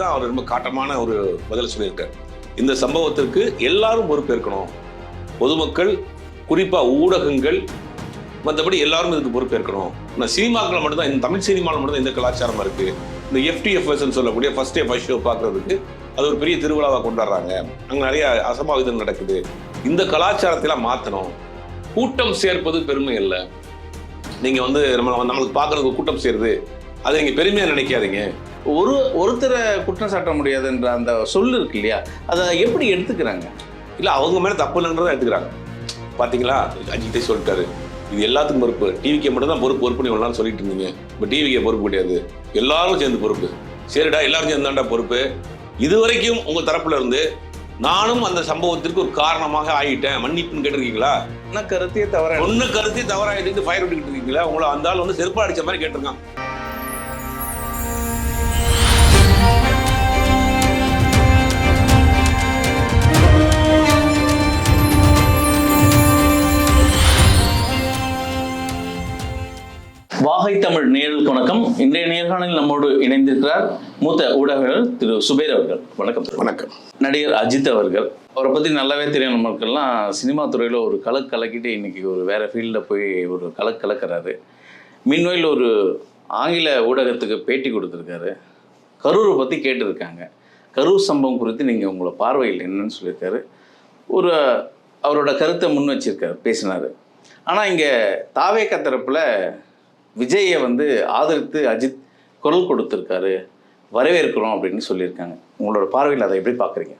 தான் அவர் ரொம்ப காட்டமான ஒரு பதில் சொல்லியிருக்கார். இந்த சம்பவத்திற்கு எல்லாரும் பொறுப்பேற்கணும். பொதுமக்கள் குறிப்பாக ஊடகங்கள் மற்றபடி எல்லாரும் இதுக்கு பொறுப்பேற்கணும். நான் சினிமாக்கள் மட்டும்தான் இந்த தமிழ் சினிமாவில் மட்டும்தான் இந்த கலாச்சாரமாக இருக்குது இந்த எஃப்டிஎஃப்எஸ்ன்னு சொல்லக்கூடிய ஃபர்ஸ்ட் டே ஃபர்ஸ்ட் ஷோ பார்க்குறதுக்கு அது ஒரு பெரிய திருவிழாவாக கொண்டாடுறாங்க. அங்கே நிறைய அசம்பாவிதம் நடக்குது. இந்த கலாச்சாரத்தெல்லாம் மாற்றணும் கூட்டம் சேர்ப்பது பெருமை இல்லை நீங்கள் வந்து நம்ம நம்மளுக்கு பார்க்குறதுக்கு கூட்டம் சேருது. அதை நீங்கள் பெருமையாக நினைக்காதீங்க. ஒரு ஒருத்தரை குற்றம் சாட்ட முடியாதுன்ற அந்த சொல்லு இருக்கு இல்லையா அதை எப்படி எடுத்துக்கிறாங்க? இல்ல அவங்க மேல தப்பு இல்லைன்றதை எடுத்துக்கிறாங்க. பாத்தீங்களா? அஜித்தே சொல்லிட்டாரு. இது எல்லாத்துக்கும் பொறுப்பு. டிவிக்கு மட்டும் தான் பொறுப்பு பொறுப்புன்னு இவ்வளவு நாள் சொல்லிட்டு இருந்தீங்க. இப்போ டிவிக்கு பொறுப்பு கிடையாது. எல்லாரும் சேர்ந்து பொறுப்பு. சரிடா எல்லாரும் சேர்ந்து தான்டா பொறுப்பு. இதுவரைக்கும் உங்க தரப்புல இருந்து நானும் அந்த சம்பவத்திற்கு ஒரு காரணமாக ஆகிட்டேன் மன்னிப்புன்னு கேட்டிருக்கீங்களா? ஆனால் கருத்தையே தவிர ஒண்ணு கருத்தி தவறாயிட்டு ஃபயர் விட்டுக்கிட்டு இருக்கீங்களா? உங்களை அந்த ஆள் வந்து அடிச்ச மாதிரி கேட்டிருக்கான். நேர்காணலில் நம்மோடு இணைந்திருக்கிறார் மூத்த ஊடகர்கள் திரு சுபேர் அவர்கள். வணக்கம். வணக்கம். நடிகர் அஜித் அவர்கள். அவரை பற்றி நல்லாவே தெரியும் நமக்கெல்லாம் சினிமா துறையில் ஒரு கலக்கு கலக்கிட்டு இன்னைக்கு ஒரு வேற ஃபீல்டில் போய் ஒரு கலக்கு கலக்கிறாரு. மீன்வயில் ஒரு ஆங்கில ஊடகத்துக்கு பேட்டி கொடுத்துருக்காரு. கரூரை பற்றி கேட்டிருக்காங்க. கரூர் சம்பவம் குறித்து நீங்கள் உங்களை பார்வையில் என்னன்னு சொல்லியிருக்காரு. ஒரு அவரோட கருத்தை முன் வச்சிருக்காரு பேசினார். ஆனால் இங்கே தாவேக்க தரப்பில் விஜயை வந்து ஆதரித்து அஜித் குரல் கொடுத்துருக்காரு வரவேற்கிறோம் அப்படின்னு சொல்லியிருக்காங்க. உங்களோட பார்வையில் அதை எப்படி பார்க்குறீங்க?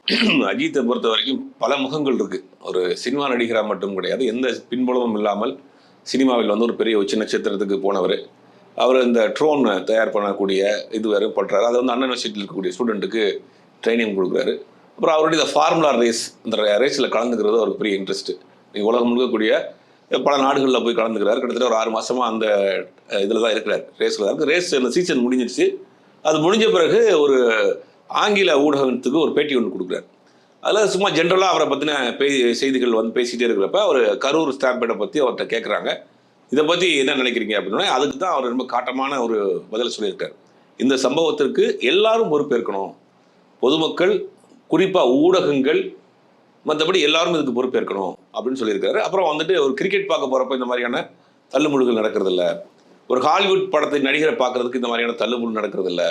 அஜித்தை பொறுத்த வரைக்கும் பல முகங்கள் இருக்குது ஒரு சினிமா நடிகரா மட்டும் கிடையாது எந்த பின்புலமும் இல்லாமல் சினிமாவில் வந்து ஒரு பெரிய உச்ச நட்சத்திரத்துக்கு போனவர். அவர் இந்த ட்ரோன் தயார் பண்ணக்கூடிய இது வேறு பண்ணுறாரு அதை வந்து அண்ணா யூனிவர்சிட்டியில் இருக்கக்கூடிய ஸ்டூடெண்ட்டுக்கு ட்ரைனிங் கொடுக்குறாரு. அப்புறம் அவருடைய இந்த ஃபார்முலா ரேஸ் இந்த ரேஸில் கலந்துக்கிறது அவருக்கு பெரிய இன்ட்ரெஸ்ட்டு நீங்கள் உலகம் முழுக்கக்கூடிய பல நாடுகளில் போய் கலந்துக்கிறார். கிட்டத்தட்ட ஒரு ஆறு மாதமாக அந்த இதில் தான் இருக்கிறார். ரேஸில் தான் இருக்குது ரேஸ் அந்த சீசன் முடிஞ்சிருச்சு. அது முடிஞ்ச பிறகு ஒரு ஆங்கில ஊடகத்துக்கு ஒரு பேட்டி ஒன்று கொடுக்குறாரு. அதில் சும்மா ஜென்ரலாக அவரை பற்றின பே செய்திகள் வந்து பேசிகிட்டே இருக்கிறப்ப அவர் கரூர் ஸ்டாம்பேடை பற்றி அவர்கிட்ட கேட்குறாங்க இதை பற்றி என்ன நினைக்கிறீங்க அப்படின்னா அதுக்கு தான் அவர் ரொம்ப காட்டமான ஒரு பதில் சொல்லியிருக்கார். இந்த சம்பவத்திற்கு எல்லாரும் பொறுப்பேற்கணும். பொதுமக்கள் குறிப்பாக ஊடகங்கள் மற்றபடி எல்லாரும் இதுக்கு பொறுப்பேற்கணும் அப்படின்னு சொல்லியிருக்காரு. அப்புறம் வந்துட்டு ஒரு கிரிக்கெட் பார்க்க போகிறப்ப இந்த மாதிரியான தள்ளுமுழுகள் நடக்கிறதில்ல. ஒரு ஹாலிவுட் படத்தை நடிகரை பார்க்கறதுக்கு இந்த மாதிரியான தள்ளுமுழு நடக்கிறது இல்லை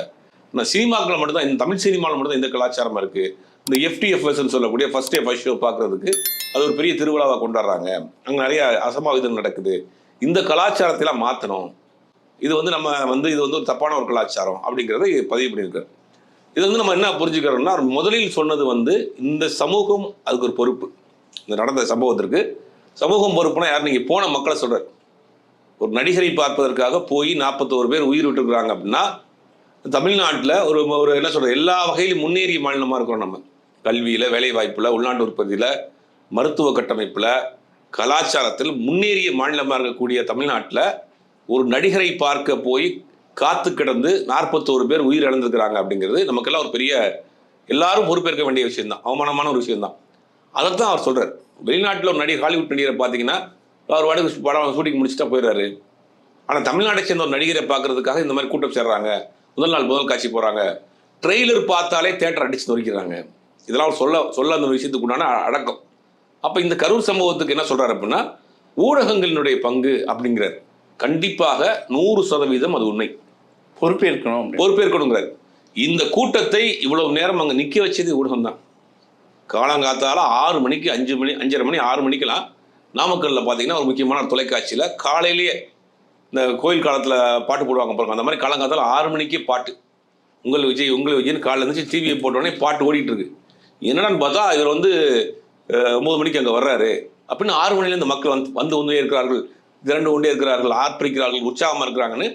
நான் மட்டும்தான் இந்த தமிழ் சினிமாவில் மட்டும்தான் இந்த கலாச்சாரமாக இருக்குது இந்த எஃப்டிஎஃப்எஸ்ன்னு சொல்லக்கூடிய ஃபர்ஸ்ட் டே ஃபர்ஸ்ட் ஷோ பார்க்குறதுக்கு அது ஒரு பெரிய திருவிழாவாக கொண்டாடுறாங்க. அங்கே நிறைய அசம்பாவிதம் நடக்குது. இந்த கலாச்சாரத்தெல்லாம் மாற்றணும் இது வந்து நம்ம வந்து இது வந்து ஒரு தப்பான ஒரு கலாச்சாரம் அப்படிங்கிறத பதிவு பண்ணியிருக்காரு. இது வந்து நம்ம என்ன புரிஞ்சுக்கிறோம்னா முதலில் சொன்னது வந்து இந்த சமூகம் அதுக்கு ஒரு பொறுப்பு. இந்த நடந்த சம்பவத்திற்கு சமூகம் பொறுப்புனா யார்? நீங்கள் போன மக்களை சொல்கிற ஒரு நடிகரை பார்ப்பதற்காக போய் நாற்பத்தோரு பேர் உயிர் விட்டுருக்குறாங்க அப்படின்னா தமிழ்நாட்டில் ஒரு ஒரு என்ன சொல்கிறது எல்லா வகையிலும் முன்னேறிய மாநிலமாக இருக்கிறோம் நம்ம. கல்வியில் வேலைவாய்ப்பில் உள்நாட்டு உற்பத்தியில் மருத்துவ கட்டமைப்பில் கலாச்சாரத்தில் முன்னேறிய மாநிலமாக இருக்கக்கூடிய தமிழ்நாட்டில் ஒரு நடிகரை பார்க்க போய் காத்து கிடந்து நாற்பத்தோரு பேர் உயிர் இழந்திருக்கிறாங்க அப்படிங்கிறது நமக்கெல்லாம் ஒரு பெரிய எல்லாரும் பொறுப்பேற்க வேண்டிய விஷயம்தான். அவமானமான ஒரு விஷயம்தான். அதைத்தான் அவர் சொல்கிறார் வெளிநாட்டில் ஒரு நடிகர் ஹாலிவுட் நடிகரை பார்த்தீங்கன்னா அவர் வாடகை படம் ஷூட்டிங் முடிச்சுட்டா போயிடுறாரு. ஆனால் தமிழ்நாட்டை சேர்ந்த ஒரு நடிகரை பார்க்கறதுக்காக இந்த மாதிரி கூட்டம் சேர்றாங்க. முதல் நாள் முதல் காட்சி போகிறாங்க ட்ரெய்லர் பார்த்தாலே தேட்டர் அடிச்சு நொறுக்கிறாங்க. இதெல்லாம் அவர் சொல்ல சொல்ல அந்த விஷயத்துக்கு உண்டான அடக்கம். அப்போ இந்த கரூர் சம்பவத்துக்கு என்ன சொல்கிறார் அப்படின்னா ஊடகங்களினுடைய பங்கு அப்படிங்கிறார். கண்டிப்பாக நூறு சதவீதம் அது உண்மை. பொறுப்பேற்கணும் பொறுப்பேற்கணுங்கிறாரு. இந்த கூட்டத்தை இவ்வளவு நேரம் அங்கே நிற்க வச்சது ஊடகம் தான் காலங்காத்தால ஆறு மணிக்கு அஞ்சு மணி அஞ்சரை மணி ஆறு மணிக்கெல்லாம் நாமக்கல்ல பார்த்தீங்கன்னா ஒரு முக்கியமான தொலைக்காட்சியில் காலையிலேயே இந்த கோயில் காலத்தில் பாட்டு போடுவாங்க பாருங்க. அந்த மாதிரி காலங்காத்தால ஆறு மணிக்கே பாட்டு. உங்கள் விஜய் உங்கள் விஜய்னு காலையில் இருந்துச்சு டிவியை போட்டோடனே பாட்டு ஓடிட்டு இருக்கு என்னடான்னு பார்த்தா இவர் வந்து ஒம்பது மணிக்கு அங்கே வர்றாரு. அப்படின்னு ஆறு மணிலேருந்து மக்கள் வந்து வந்து ஒன்றே இருக்கிறார்கள் திரண்டு கொண்டே இருக்கிறார்கள் ஆர்ப்பரிக்கிறார்கள் உற்சாகமாக இருக்கிறாங்கன்னு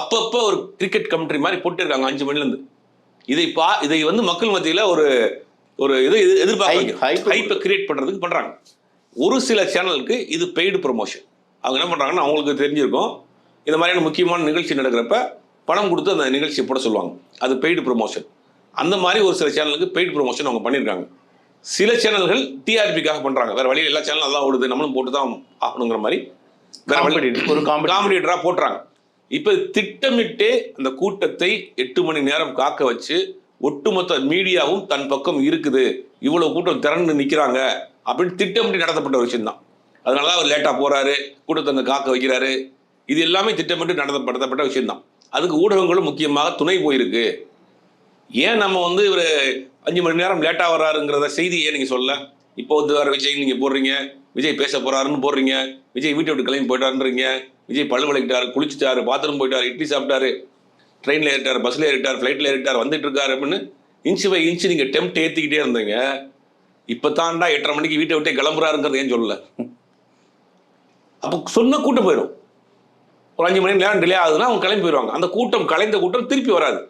அப்பப்போ ஒரு கிரிக்கெட் கமெண்ட்ரி மாதிரி போட்டுருக்காங்க அஞ்சு மணிலேருந்து இதை பா இதை வந்து மக்கள் மத்தியில் ஒரு ஒரு இது. எதிர்பார்ப்பு ஹைப்பை கிரியேட் பண்ணுறதுக்கு பண்ணுறாங்க ஒரு சில சேனலுக்கு இது பெய்டு ப்ரொமோஷன் அவங்க என்ன பண்ணுறாங்கன்னா அவங்களுக்கு தெரிஞ்சிருக்கும். இந்த மாதிரியான முக்கியமான நிகழ்ச்சி நடக்கிறப்ப பணம் கொடுத்து அந்த நிகழ்ச்சியை போட சொல்லுவாங்க. அது பெய்டு ப்ரொமோஷன் அந்த மாதிரி ஒரு சில சேனலுக்கு பெய்டு ப்ரொமோஷன் அவங்க பண்ணியிருக்காங்க சில சேனல்கள் டிஆர்பிக்காக பண்ணுறாங்க வேற வழியில் எல்லா சேனலும் அதான் ஓடுது. நம்மளும் போட்டு தான் ஆகணுங்கிற மாதிரி. வேற வழி. ஒரு. காம்படிட்டராக போட்டுறாங்க. இப்போ திட்டமிட்டே அந்த கூட்டத்தை எட்டு மணி நேரம் காக்க வச்சு ஒட்டுமொத்த மீடியாவும் தன் பக்கம் இருக்குது. இவ்வளவு கூட்டம் திறந்து நிக்கிறாங்க அப்படின்னு திட்டமிட்டு நடத்தப்பட்ட ஒரு விஷயம் தான் அதனால தான் அவர் லேட்டா போறாரு கூட்டத்தை அங்க காக்க வைக்கிறாரு. இது எல்லாமே திட்டமிட்டு நடத்தப்படுத்தப்பட்ட விஷயம்தான். அதுக்கு ஊடகங்களும் முக்கியமாக துணை போயிருக்கு. ஏன் நம்ம வந்து இவர் அஞ்சு மணி நேரம் லேட்டாக வர்றாருங்கிறத செய்தியே நீங்கள் சொல்ல. இப்போ வந்து வர விஜய் நீங்கள் போடுறீங்க. விஜய் பேச போறாருன்னு போடுறீங்க. விஜய் வீட்டை விட்டு கிளம்பி போயிட்டாருன்றீங்க. விஜய் பல்லு விளக்கிட்டார் குளிச்சுட்டாரு பாத்ரூம் போயிட்டார் இட்லி சாப்பிட்டாரு ட்ரெயினில் ஏறிட்டார் பஸ்ஸில் ஏறிட்டார் ஃப்ளைட்டில் ஏறிட்டார் வந்துட்டு இருக்காரு அப்படின்னு இன்ச்சு பை இன்ச்சு நீங்கள் டெம்ட் ஏற்றிக்கிட்டே இருந்தீங்க. இப்போ தாண்டா எட்டரை மணிக்கு வீட்டை விட்டே கிளம்புறாருங்கிறது ஏன் சொல்லல? அப்போ சொன்ன கூட்டம் போயிடும். ஒரு அஞ்சு மணி நேரம் டிலே ஆகுதுன்னா அவங்க கிளம்பி போயிடுவாங்க. அந்த கூட்டம் கலைந்த கூட்டம் திருப்பி வராது.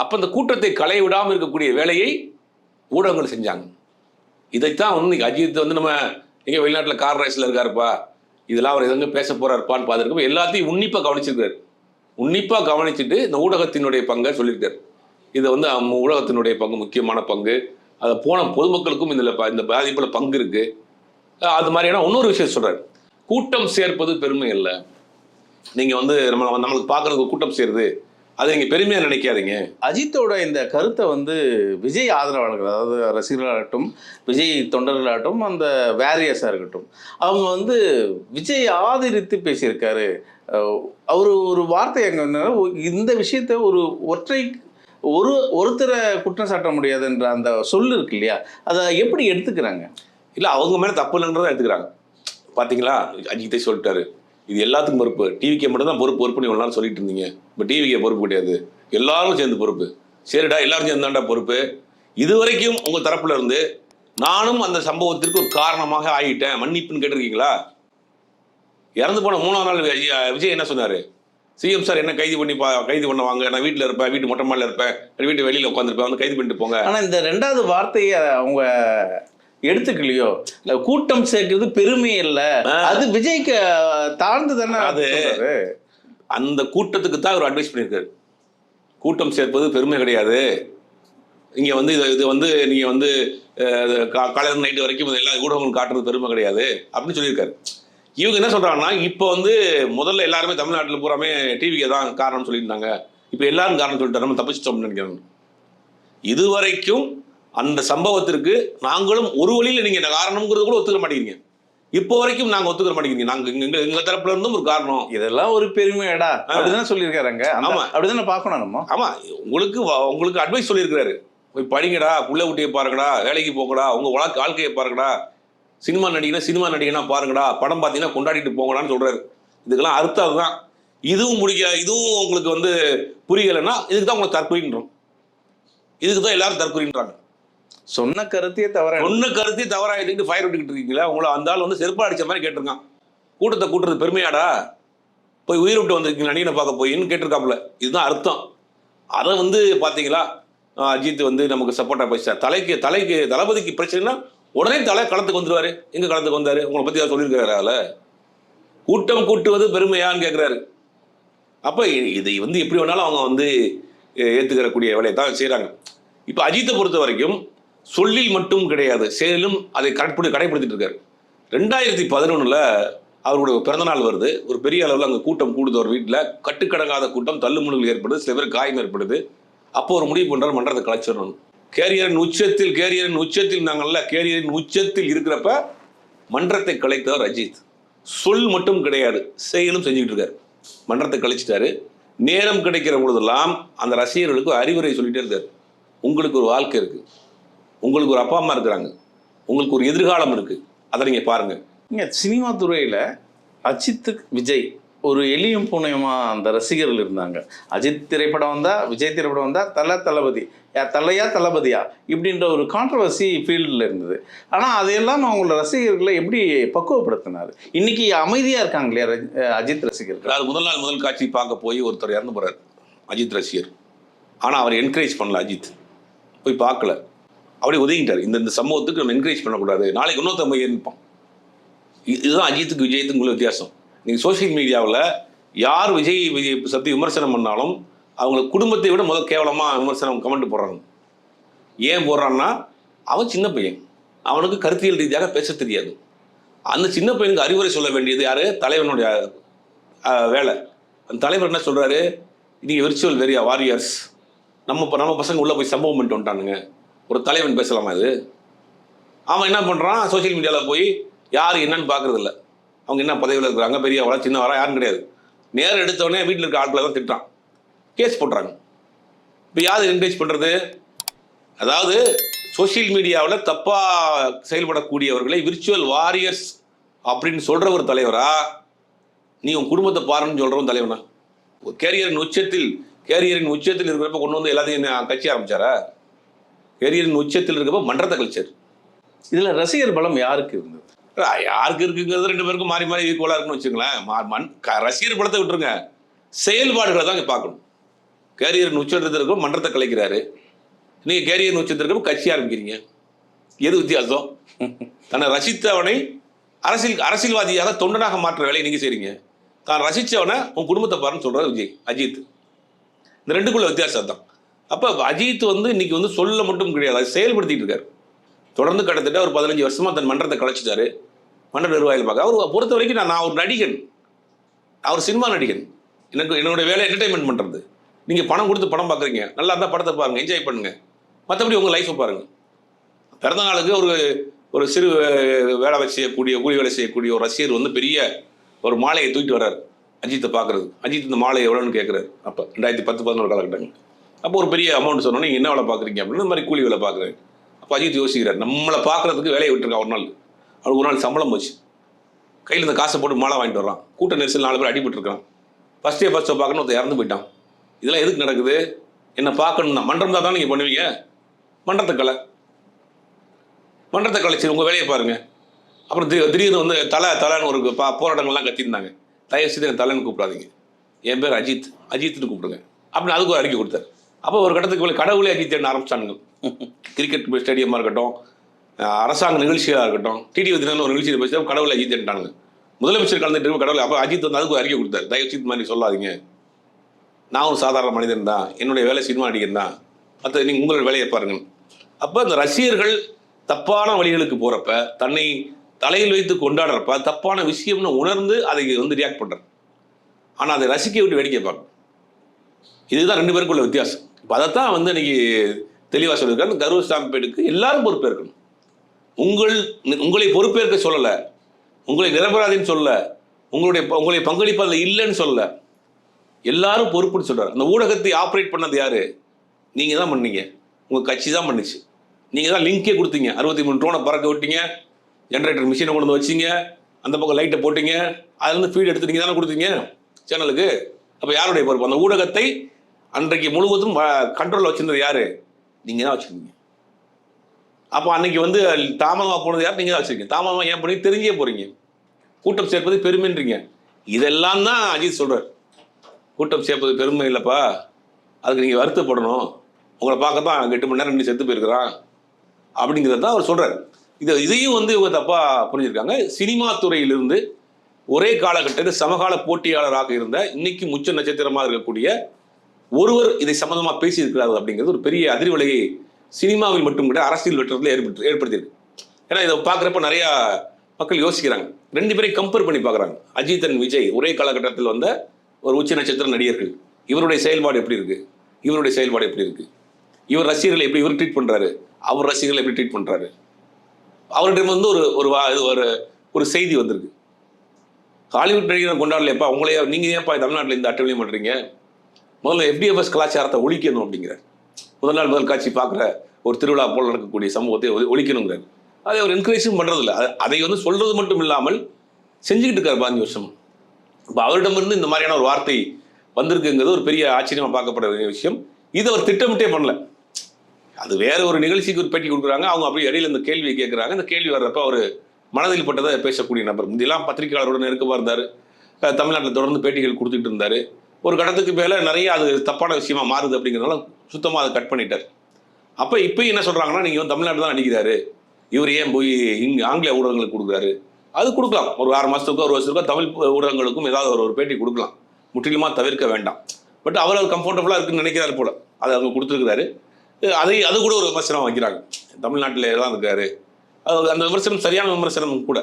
அப்போ அந்த கூட்டத்தை களைய விடாமல் இருக்கக்கூடிய வேலையை ஊடகங்கள் செஞ்சாங்க. இதைத்தான் வந்து இன்னைக்கு அஜித் வந்து நம்ம எங்கே வெளிநாட்டில் கார் ரேஸில் இருக்காருப்பா. இதெல்லாம் அவர் எதுங்க பேச போகிறாருப்பான்னு பார்த்துருக்கப்ப எல்லாத்தையும் உன்னிப்பாக கவனிச்சிருக்காரு. உன்னிப்பாக கவனிச்சுட்டு இந்த ஊடகத்தினுடைய பங்கை சொல்லியிருக்காரு. இதை வந்து ஊடகத்தினுடைய பங்கு முக்கியமான பங்கு. அதை போன பொதுமக்களுக்கும் இதில் இந்த பாதிப்பில் பங்கு இருக்கு. அது மாதிரியான இன்னொரு விஷயம் சொல்கிறார் கூட்டம் சேர்ப்பது பெருமை இல்லை நீங்கள் வந்து நம்ம நம்மளுக்கு பார்க்கறதுக்கு கூட்டம் சேருது. அதை நீங்க பெருமையா நினைக்காதீங்க. அஜித்தோட இந்த கருத்தை வந்து விஜய் ஆதரவாளர்கள் அதாவது ரசிகர்களாகட்டும் விஜய் தொண்டர்களாகட்டும் அந்த வேரியஸாக இருக்கட்டும் அவங்க வந்து விஜய் ஆதரித்து பேசியிருக்காரு. அவர் ஒரு வார்த்தை எங்க இந்த விஷயத்த ஒரு ஒற்றை ஒரு ஒருத்தரை குற்றம் சாட்ட முடியாதுன்ற அந்த சொல் இருக்கு இல்லையா? அதை எப்படி எடுத்துக்கிறாங்க? இல்ல அவங்க மேல தப்பு இல்லைன்றதை எடுத்துக்கிறாங்க. பாத்தீங்களா? அஜித்தை சொல்லிட்டாரு. இது எல்லாத்துக்கும் பொறுப்பு. டிவிக்கு மட்டும் தான் பொறுப்பு பொறுப்பு நீ ஒன்றாலும் சொல்லிட்டு இருந்தீங்க. இப்போ டிவிக்கு பொறுப்பு கிடையாது. எல்லாரும் சேர்ந்து பொறுப்பு. சரிடா எல்லாரும் சேர்ந்து தான்டா பொறுப்பு. இது வரைக்கும் தரப்புல இருந்து நானும் அந்த சம்பவத்திற்கு ஒரு காரணமாக ஆகிட்டேன். மன்னிப்புன்னு கேட்டிருக்கீங்களா? இறந்து போன மூணாவது நாள் விஜய் விஜய் என்ன சொன்னார்? சிஎம் சார் என்ன கைது பண்ணி பா- கைது பண்ண வாங்க. நான் வீட்டில் இருப்பேன் வீட்டு மொட்டை மாடியில் இருப்பேன். வீட்டு வெளியில் உட்காந்துருப்பேன் வந்து கைது பண்ணிட்டு போங்க. ஆனால் இந்த ரெண்டாவது வார்த்தையை அவங்க எடுத்துக்கலையோ? இல்ல கூட்டம் சேர்க்கிறது பெருமை இல்ல. அது விஜய்க்கு தாழ்ந்து தானே அது-. அந்த கூட்டத்துக்கு தான் அவர் அட்வைஸ் பண்ணியிருக்காரு. கூட்டம் சேர்ப்பது பெருமை கிடையாது. இங்கே வந்து இது இது வந்து நீங்கள் வந்து காலையில நைட்டு வரைக்கும் எல்லா ஊடகங்களும் காட்டுறது பெருமை கிடையாது அப்படின்னு சொல்லியிருக்காரு. இவங்க என்ன சொல்கிறாங்கன்னா இப்போ வந்து முதல்ல எல்லாருமே தமிழ்நாட்டில் பூராமே டிவிக்கு தான் காரணம் சொல்லியிருந்தாங்க. இப்போ எல்லாரும் காரணம் சொல்லிட்டு நம்ம தப்பிச்சிட்டோம்னு நினைக்கிறேன். இதுவரைக்கும் அந்த சம்பவத்திற்கு நாங்களும் ஒரு வழியில் நீங்கள் காரணம்ங்கிறது கூட ஒத்துக்க மாட்டேங்கிறீங்க. இப்போ வரைக்கும் நாங்கள் ஒத்துக்க மாட்டேங்கிறீங்க. நாங்கள் எங்கள் எங்கள் தரப்புல இருந்தும் ஒரு காரணம். இதெல்லாம் ஒரு பெருமையாடா. அப்படிதான் சொல்லியிருக்காருங்க ஆமா. அப்படிதானே பார்க்கணும் நம்ம? ஆமா. உங்களுக்கு உங்களுக்கு அட்வைஸ் சொல்லியிருக்கிறாரு. போய் படிங்கடா புள்ள குட்டியை பாருங்கடா வேலைக்கு போங்கடா உங்க வழக்கு வாழ்க்கையை பாருங்கடா. சினிமா நடிகனா சினிமா நடிகனா பாருங்கடா. படம் பார்த்தீங்கன்னா கொண்டாடிட்டு போங்கடான்னு சொல்றாரு. இதுக்கெல்லாம் அர்த்தம் அதுதான். இதுவும் முடிக்க இதுவும் உங்களுக்கு வந்து புரியலைன்னா இதுக்கு தான் உங்களுக்கு தற்கொலைன்றோம். இதுக்கு தான் எல்லாரும் தற்கொலைன்றாங்க. சொன்ன கருத்தையே தவற ஒன்று கருத்தையே தவறா எடுத்துக்கிட்டு ஃபயர் விட்டுக்கிட்டு இருக்கீங்களா? உங்களை அந்த ஆள் வந்து செருப்பா அடிச்ச மாதிரி கேட்டிருக்கான். கூட்டத்தை கூட்டுறது பெருமையாடா? போய் உயிர் விட்டு வந்திருக்கீங்க நடிகனை பார்க்க போயின்னு கேட்டிருக்காப்புல. இதுதான் அர்த்தம். அதை வந்து பார்த்தீங்களா? அஜித் வந்து நமக்கு சப்போர்ட்டாக பேசிட்டார். தலைக்கு தலைக்கு தளபதிக்கு பிரச்சனைனா உடனே தலை களத்துக்கு வந்துருவாரு. எங்க களத்துக்கு வந்தாரு? உங்களை பத்தி ஏதாவது சொல்லியிருக்கிறாரு அதில்? கூட்டம் கூட்டுவது பெருமையான்னு கேட்குறாரு அப்போ இதை வந்து எப்படி வேணாலும் அவங்க வந்து அஹ், ஏத்துக்கிறக்கூடிய வேலையை தான் செய்கிறாங்க இப்போ அஜித்தை பொறுத்த வரைக்கும் சொல்லில் மட்டும் கிடையாது செயலும் அதை கடைப்பிடி கடைபிடித்துட்டு இருக்காரு ரெண்டாயிரத்தி பதினொன்றில் அவருடைய பிறந்தநாள் வருது. ஒரு பெரிய அளவில் அங்கே கூட்டம் கூடுது ஒரு வீட்டில் கட்டுக்கடங்காத கூட்டம் தள்ளுமுழுகள் ஏற்படுது சில பேர் காயம் ஏற்படுது. அப்போ ஒரு முடிவு பண்ணுறாரு மன்றத்தை கலைச்சிடணும். கேரியரின் உச்சத்தில் கேரியரின் உச்சத்தில் நாங்கள்ல கேரியரின் உச்சத்தில் இருக்கிறப்ப மன்றத்தை கலைத்தவர் அஜித். சொல் மட்டும் கிடையாது செயலும் செஞ்சுக்கிட்டு இருக்காரு மன்றத்தை கழிச்சிட்டாரு நேரம் கிடைக்கிற பொழுதெல்லாம் அந்த ரசிகர்களுக்கு அறிவுரை சொல்லிட்டே இருக்காரு. உங்களுக்கு ஒரு வாழ்க்கை இருக்குது உங்களுக்கு ஒரு அப்பா அம்மா இருக்கிறாங்க. உங்களுக்கு ஒரு எதிர்காலம் இருக்கு. அதை நீங்க பாருங்க. இங்க சினிமா துறையில அஜித் விஜய் ஒரு எளியும் பூனையுமா அந்த ரசிகர்கள் இருந்தாங்க. அஜித் திரைப்படம் வந்தா விஜய் திரைப்படம் வந்தா தல தளபதி. தலையா தளபதியா? இப்படின்ற ஒரு கான்ட்ரவர்சி ஃபீல்டில் இருந்தது. ஆனால் அதையெல்லாம் அவங்களோட ரசிகர்களை எப்படி பக்குவப்படுத்தினார்? இன்னைக்கு அமைதியா இருக்காங்க இல்லையா அஜித் ரசிகர்கள்? அதாவது முதல் நாள் முதல் காட்சி பார்க்க போய் ஒருத்தர் இறந்து போறாரு அஜித் ரசிகர். ஆனா அவர் என்கரேஜ் பண்ணல அஜித். போய் பார்க்கல. அப்படியே ஒதுங்கிட்டார் இந்த இந்த சம்பவத்துக்கு நம்ம என்கரேஜ் பண்ணக்கூடாது. நாளைக்கு இன்னொருத்தன் போய் இருப்பான் இதுதான் அஜித்துக்கு விஜயத்துக்கு உள்ள வித்தியாசம். நீங்கள் சோஷியல் மீடியாவில் யார் விஜய் விஜய் சத்தி விமர்சனம் பண்ணாலும் அவங்க குடும்பத்தை விட முதல் கேவலமாக விமர்சனம் கமெண்ட் போடுறாங்க. ஏன் போடுறான்னா அவன் சின்ன பையன். அவனுக்கு கருத்தியல் ரீதியாக பேச தெரியாது. அந்த சின்ன பையனுக்கு அறிவுரை சொல்ல வேண்டியது யார்? தலைவனுடைய வேலை. அந்த தலைவர் என்ன சொல்கிறாரு நீங்கள் விர்ச்சுவல் வெரியா வாரியர்ஸ். நம்ம நம்ம பசங்க உள்ளே போய் சம்பவம் பண்ணிட்டு வந்துட்டானுங்க. ஒரு தலைவன் பேசலாமா இது? அவன் என்ன பண்ணுறான் சோஷியல் மீடியாவில் போய் யார் என்னன்னு பார்க்குறதில்ல அவங்க என்ன பதவியில் இருக்கிறாங்க? பெரிய வர சின்ன வர யாரும் கிடையாது. நேரம் எடுத்தவொடனே வீட்டில் இருக்க ஆட்களை தான் திட்டுறான். கேஸ் போடுறாங்க. இப்போ யார் என்கரேஜ் பண்ணுறது அதாவது சோஷியல் மீடியாவில் தப்பாக செயல்படக்கூடியவர்களை விர்ச்சுவல் வாரியர்ஸ் அப்படின்னு சொல்கிற ஒரு தலைவரா நீ உன் குடும்பத்தை பாருன்னு சொல்கிற ஒரு தலைவனா? ஒரு கேரியரின் உச்சத்தில் கேரியரின் உச்சத்தில் இருக்கிறப்ப கொண்டு வந்து எல்லாத்தையும் கட்சி ஆரம்பிச்சாரா? கேரியரின் உச்சத்தில் இருக்கப்போ மன்றத்தை கழிச்சார் இதில் ரசிகர் பலம் யாருக்கு இருந்தது? யாருக்கு இருக்குங்கிறது ரெண்டு பேருக்கும் மாறி மாறி ஈக்குவலாக இருக்குன்னு வச்சுங்களேன் மண் க- ரசிகர் படத்தை விட்டுருங்க. செயல்பாடுகளை தான் பார்க்கணும். கேரியரின் உச்சத்தில் இருக்கும் மன்றத்தை கலைக்கிறாரு. நீங்கள் கேரியரின் உச்சத்தில் இருக்கப்ப கட்சி ஆரம்பிக்கிறீங்க. எது வித்தியாசம்? தன்னை ரசித்தவனை அரசியல் அரசியல்வாதியாக தொண்டனாக மாற்ற வேலையை நீங்கள் செய்கிறீங்க தான் ரசித்தவனை உன் குடும்பத்தை பாருன்னு சொல்கிறார் விஜய் அஜித். இந்த ரெண்டுக்குள்ள வித்தியாசம் தான் அப்போ அஜித் வந்து இன்னைக்கு வந்து சொல்ல மட்டும் கிடையாது. அதை செயல்படுத்திட்டு இருக்காரு. தொடர்ந்து கிட்டத்தட்ட ஒரு பதினஞ்சு வருஷமா தன் மன்றத்தை கலைச்சிட்டாரு. மன்ற நிர்வாகிகள் பார்க்க. அவர் பொறுத்த வரைக்கும் நான் நான் ஒரு நடிகன். அவர் சினிமா நடிகன். எனக்கு என்னோட வேலை என்டர்டைன்மெண்ட் பண்ணுறது நீங்கள் பணம் கொடுத்து படம் பார்க்குறீங்க. நல்லா இருந்தால் படத்தை பாருங்க என்ஜாய் பண்ணுங்க. மற்றபடி உங்கள் லைஃப்பை பாருங்க. பிறந்த நாளுக்கு ஒரு ஒரு சிறு வேலை செய்யக்கூடிய கூலி வேலை செய்யக்கூடிய ஒரு ரசிகர் வந்து பெரிய ஒரு மாலையை தூக்கிட்டு வர்றார். அஜித்தை பார்க்குறது. அஜித் இந்த மாலை எவ்வளோன்னு கேட்குறாரு. அப்போ ரெண்டாயிரத்தி பத்து பதினோரு காலகட்டங்கள். அப்போ ஒரு பெரிய அமௌண்ட் சொன்னோன்னே நீங்கள் என்ன வேலை பார்க்குறீங்க? அப்படின்னு இந்த மாதிரி கூலி வேலை பார்க்குறேன். அப்போ அஜித் யோசிக்கிறார் நம்மளை பார்க்குறதுக்கு வேலையை விட்டுருக்கா ஒரு நாள்? அவனுக்கு ஒரு நாள் சம்பளம் போச்சு. கையில் இந்த காசை போட்டு மாலை வாங்கிட்டு வரான் கூட்ட நெரிசல் நாலு பேர் அடிபட்டுருக்கான் ஃபஸ்ட் டே ஃபஸ்ட்டை பார்க்கணும் ஒருத்தர் இறந்து போயிட்டான். இதெல்லாம் எதுக்கு நடக்குது? என்னை பார்க்கணும்னா மன்றம் தான் நீங்கள் பண்ணுவீங்க? மன்றத்தை கலை. மன்றத்தை கலைச்சு உங்கள் வேலையை பாருங்கள் அப்புறம் திடீர் திடீர்னு வந்து தலை தலைன்னு ஒரு பா போராட்டங்கள்லாம் கத்திருந்தாங்க தயவு செய்து என் தலைன்னு கூப்பிடாதீங்க. என் பேர் அஜித். அஜித்னு கூப்பிடுங்க. அப்படின்னு அதுக்கு ஒரு அறிக்கை கொடுத்தாரு. அப்போ ஒரு கட்டத்துக்கு மேலே கடவுளே அஜித் என்ன ஆரம்பிச்சானுங்க கிரிக்கெட் ஸ்டேடியமாக இருக்கட்டும் அரசாங்க நிகழ்ச்சியாக இருக்கட்டும் டிடி தினம் ஒரு நிகழ்ச்சியில் பேசி கடவுளை அஜித் என்றானுங்க முதலமைச்சர் கலந்துட்டு கடவுளை அப்போ அஜித் வந்து அதுக்கு அறிக்கை கொடுத்தாரு. தயவு செய்து மாதிரி சொல்லாதீங்க. நான் ஒரு சாதாரண மனிதன் தான். என்னுடைய வேலை சினிமா நடிகன் தான். மற்ற நீங்கள் உங்களோட வேலையை பாருங்க. அப்போ இந்த ரசிகர்கள் தப்பான வழிகளுக்கு போகிறப்ப தன்னை தலையில் வைத்து கொண்டாடுறப்ப தப்பான விஷயம்னு உணர்ந்து அதை வந்து ரியாக்ட் பண்ணுறேன் ஆனால் அதை ரசிக்க விட்டு வேடிக்கை பார்க்கணும். இதுதான் ரெண்டு பேருக்குள்ள வித்தியாசம். இப்போ அதைத்தான் வந்து இன்னைக்கு தெளிவாக சொல்லியிருக்காரு. இந்த கரூர் ஸ்டாம்பேடுக்கு எல்லாரும் பொறுப்பேற்கணும். உங்கள் உங்களை பொறுப்பேற்க சொல்லலை. உங்களை நிரபராதின்னு சொல்லல. உங்களுடைய உங்களுடைய பங்களிப்பு அதில் இல்லைன்னு சொல்லல. எல்லாரும் பொறுப்புன்னு சொல்கிறார் அந்த ஊடகத்தை ஆப்ரேட் பண்ணது யார்? நீங்கள் தான் பண்ணீங்க. உங்கள் கட்சி தான் பண்ணுச்சு. நீங்கள் தான் லிங்கே கொடுத்தீங்க. அறுபத்தி மூணு ட்ரோனை பறக்க விட்டீங்க. ஜென்ரேட்டர் மிஷினை கொண்டு வந்து வச்சிங்க. அந்த பக்கம் லைட்டை போட்டிங்க. அதுலேருந்து ஃபீட் எடுத்து நீங்கள் தானே கொடுத்தீங்க. சேனலுக்கு அப்போ யாருடைய பொறுப்பு? அந்த ஊடகத்தை அன்றைக்கு முழுவதும் கண்ட்ரோலில் வச்சிருந்தது யாரு? நீங்கள் தான் வச்சுருந்தீங்க அப்போ அன்னைக்கு வந்து தாமதமாக போனது யார்? நீங்கள் தான் வச்சிருக்கீங்க. தாமதமாக ஏன் பண்ணி தெரிஞ்சே போகிறீங்க கூட்டம் சேர்ப்பது பெருமைன்றீங்க. இதெல்லாம் தான் அஜித் சொல்கிறார் கூட்டம் சேர்ப்பது பெருமை இல்லைப்பா. அதுக்கு நீங்கள் வருத்தப்படணும். உங்களை பார்க்க தான் எட்டு மணி நேரம் நீ செத்து போயிருக்கிறான். அப்படிங்கிறத தான் அவர் சொல்கிறார் இதை இதையும் வந்து இவங்க தப்பாக புரிஞ்சிருக்காங்க. சினிமா துறையிலிருந்து ஒரே காலகட்டத்தில் சமகால போட்டியாளராக இருந்த இன்னைக்கு முச்ச நட்சத்திரமாக இருக்கக்கூடிய ஒருவர் இதை சம்மந்தமாக பேசியிருக்கிறார் அப்படிங்கிறது ஒரு பெரிய அதிர்வலையை சினிமாவில் மட்டும் கூட அரசியல் வெற்றத்தில் ஏற்பட்டு ஏற்படுத்தியிருக்கு. ஏன்னா இதை பார்க்குறப்ப நிறையா மக்கள் யோசிக்கிறாங்க. ரெண்டு பேரையும் கம்பேர் பண்ணி பார்க்குறாங்க. அஜித் அண்ட் விஜய் ஒரே காலகட்டத்தில் வந்த ஒரு உச்ச நட்சத்திர நடிகர்கள். இவருடைய செயல்பாடு எப்படி இருக்குது இவருடைய செயல்பாடு எப்படி இருக்குது இவர் ரசிகர்களை எப்படி இவர் ட்ரீட் பண்ணுறாரு அவர் ரசிகர்களை எப்படி ட்ரீட் பண்ணுறாரு அவர்கிட்ட வந்து ஒரு ஒரு வா- இது ஒரு ஒரு செய்தி வந்திருக்கு. ஹாலிவுட் நடிகர் கொண்டாடலையப்பா உங்களையே நீங்கள் ஏன்ப்பா தமிழ்நாட்டில் இந்த அட்டவணையும் பண்ணுறீங்க முதல்ல எஃப்டிஎஃப்எஸ் கலாச்சாரத்தை ஒழிக்கணும் அப்படிங்கிறார். முதல் நாள் முதல் காட்சி பார்க்குற ஒரு திருவிழா போல் நடக்கக்கூடிய சமூகத்தை ஒழிக்கணுங்கிறார். அதை அவர் என்கரேஜும் பண்ணுறதில்ல அதை வந்து சொல்கிறது மட்டும் இல்லாமல் செஞ்சுக்கிட்டு இருக்கார் பாஞ்சு வருஷம். இப்போ அவரிடமிருந்து இந்த மாதிரியான ஒரு வார்த்தை வந்திருக்குங்கிறது ஒரு பெரிய ஆச்சரியமாக பார்க்கப்பட வேண்டிய விஷயம். இது அவர் திட்டமிட்டே பண்ணல. அது வேற ஒரு நிகழ்ச்சிக்கு ஒரு பேட்டி கொடுக்குறாங்க. அவங்க அப்படியே இடையில இந்த கேள்வியை கேட்குறாங்க. இந்த கேள்வி வர்றப்ப அவர் மனதில் பட்டதை பேசக்கூடிய நபர். முந்தியெல்லாம் பத்திரிகையாளருடன் நெருக்கமாக இருந்தார். தமிழ்நாட்டில் தொடர்ந்து பேட்டிகள் கொடுத்துட்டு இருந்தார். ஒரு கட்டத்துக்கு மேலே நிறைய அது தப்பான விஷயமா மாறுது அப்படிங்கிறதுனால சுத்தமாக அதை கட் பண்ணிட்டார். அப்போ இப்போ என்ன சொல்கிறாங்கன்னா நீங்கள் வந்து தமிழ்நாடு தான் நடிக்கிறாரு. இவர் ஏன் போய் இங்கே ஆங்கில ஊடகங்களுக்கு கொடுக்குறாரு? அது கொடுக்கலாம். ஒரு ஆறு மாதத்துக்கோ ஒரு வருஷத்துக்கோ தமிழ் ஊடகங்களுக்கும் ஏதாவது ஒரு ஒரு பேட்டி கொடுக்கலாம். முற்றிலுமாக தவிர்க்க வேண்டாம். பட் அவர் அவர் கம்ஃபர்டபுளாக இருக்குன்னு நினைக்கிறாரு போல. அதை அவங்க கொடுத்துருக்கிறாரு. அதை அது கூட ஒரு விமர்சனம் வைக்கிறாங்க. தமிழ்நாட்டில் தான் இருக்காரு. அது அந்த விமர்சனம் சரியான விமர்சனம் கூட.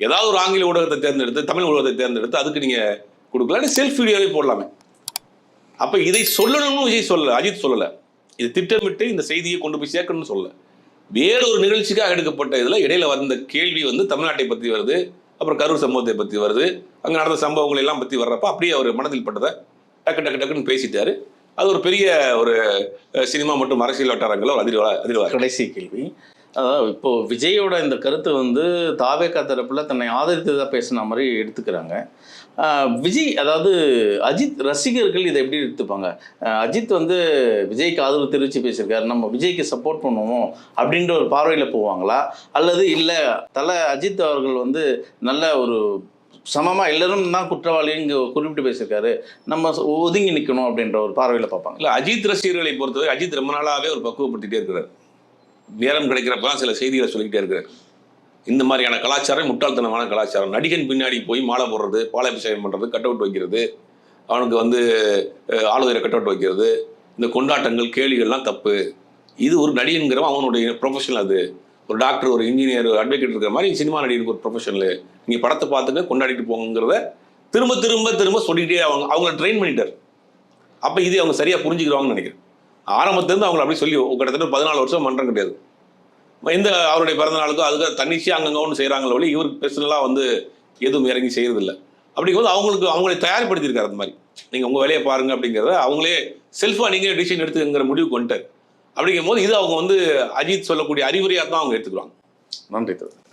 ஏதாவது ஒரு ஆங்கில ஊடகத்தை தேர்ந்தெடுத்து தமிழ் ஊடகத்தை தேர்ந்தெடுத்து அதுக்கு நீங்கள் கொடுக்கலாம் செல்ஃப் வீடியோவே போடலாமே. அப்போ இதை சொல்லணும்னு விஜய் சொல்லல அஜித் சொல்லலை. இது திட்டமிட்டு இந்த செய்தியை கொண்டு போய் சேர்க்கணும்னு சொல்ல வேறொரு நிகழ்ச்சிக்காக எடுக்கப்பட்ட இதில் இடையில வந்த கேள்வி வந்து தமிழ்நாட்டை பற்றி வருது அப்புறம் கரூர் சம்பவத்தை பற்றி வருது அங்கே நடந்த சம்பவங்களை எல்லாம் பற்றி வர்றப்ப அப்படியே அவர் மனதில் பட்டதை டக்கு டக்கு டக்குன்னு பேசிட்டாரு. அது ஒரு பெரிய ஒரு சினிமா மற்றும் அரசியல் வட்டாரங்களோ ஒரு அதிர்வா அதிர்வா கடைசி கேள்வி. அதாவது இப்போ விஜயோட இந்த கருத்து வந்து தாவேக்கா தரப்புல தன்னை ஆதரித்ததாக பேசின மாதிரி எடுத்துக்கிறாங்க. விஜய் அதாவது அஜித் ரசிகர்கள் இதை எப்படி எடுத்துப்பாங்க? அஜித் வந்து விஜய்க்கு ஆதரவு தெரிவித்து பேசியிருக்காரு. நம்ம விஜய்க்கு சப்போர்ட் பண்ணுவோம் அப்படின்ற ஒரு பார்வையில் போவாங்களா? அல்லது இல்லை தலை அஜித் அவர்கள் வந்து நல்ல ஒரு சமமாக எல்லாரும் தான் குற்றவாளிங்க குறிப்பிட்டு பேசியிருக்காரு. நம்ம ஒதுங்கி நிற்கணும் அப்படின்ற ஒரு பார்வையில் பார்ப்பாங்க. இல்லை அஜித் ரசிகர்களை பொறுத்தவரை அஜித் ரொம்ப நாளாகவே ஒரு பக்குவப்படுத்திகிட்டே இருக்கிறார். நேரம் கிடைக்கிறப்பலாம் சில செய்திகளை சொல்லிக்கிட்டே இருக்கிறேன். இந்த மாதிரியான கலாச்சாரம் முட்டாள்தனமான கலாச்சாரம். நடிகன் பின்னாடி போய் மாலை போடுறது பாலாபிஷேகம் பண்ணுறது கட் அவுட் வைக்கிறது அவனுக்கு வந்து அஹ், ஆளுநரை கட் அவுட் வைக்கிறது இந்த கொண்டாட்டங்கள் கேலிகள்லாம் தப்பு. இது ஒரு நடிகன்கிறவன் அவனுடைய ப்ரொஃபஷனல் அது. ஒரு டாக்டர் ஒரு இன்ஜினியர் அட்வொகேட் இருக்கிற மாதிரி சினிமா நடிகருக்கு ஒரு ப்ரொஃபஷனல் நீங்கள் படத்தை பார்த்துங்க கொண்டாடிட்டு போங்கிறத திரும்ப திரும்ப திரும்ப சொல்லிக்கிட்டே அவங்க அவங்கள ட்ரெயின் பண்ணிட்டார். அப்போ இது அவங்க சரியாக புரிஞ்சுக்கிறாங்கன்னு நினைக்கிறேன். ஆரம்பத்திலேருந்து அவங்கள அப்படி சொல்லி கிட்டத்தட்ட பதினாலு வருஷம் மன்றம் கிடையாது. இந்த அவருடைய பிறந்த நாளுக்கும் அதுக்கு தன்னிச்சையாக அங்கங்க ஒன்று செய்கிறாங்களோ வழி இவருக்கு பிரச்சனைலாம் வந்து எதுவும் இறங்கி செய்யறதில்ல அப்படிங்கும்போது அவங்களுக்கு அவங்களே தயார்படுத்தியிருக்காரு அந்த மாதிரி. நீங்கள் உங்கள் வேலையை பாருங்கள் அப்படிங்கிறத அவங்களே செல்ஃபாக நீங்கள் டிசிஷன் எடுத்துங்கிற முடிவுக்கு அப்படிங்கும் அப்படிங்கும்போது இது அவங்க வந்து அஜித் சொல்லக்கூடிய அறிவுரையாக தான் அவங்க எடுத்துக்கிறாங்க. நன்றி திரு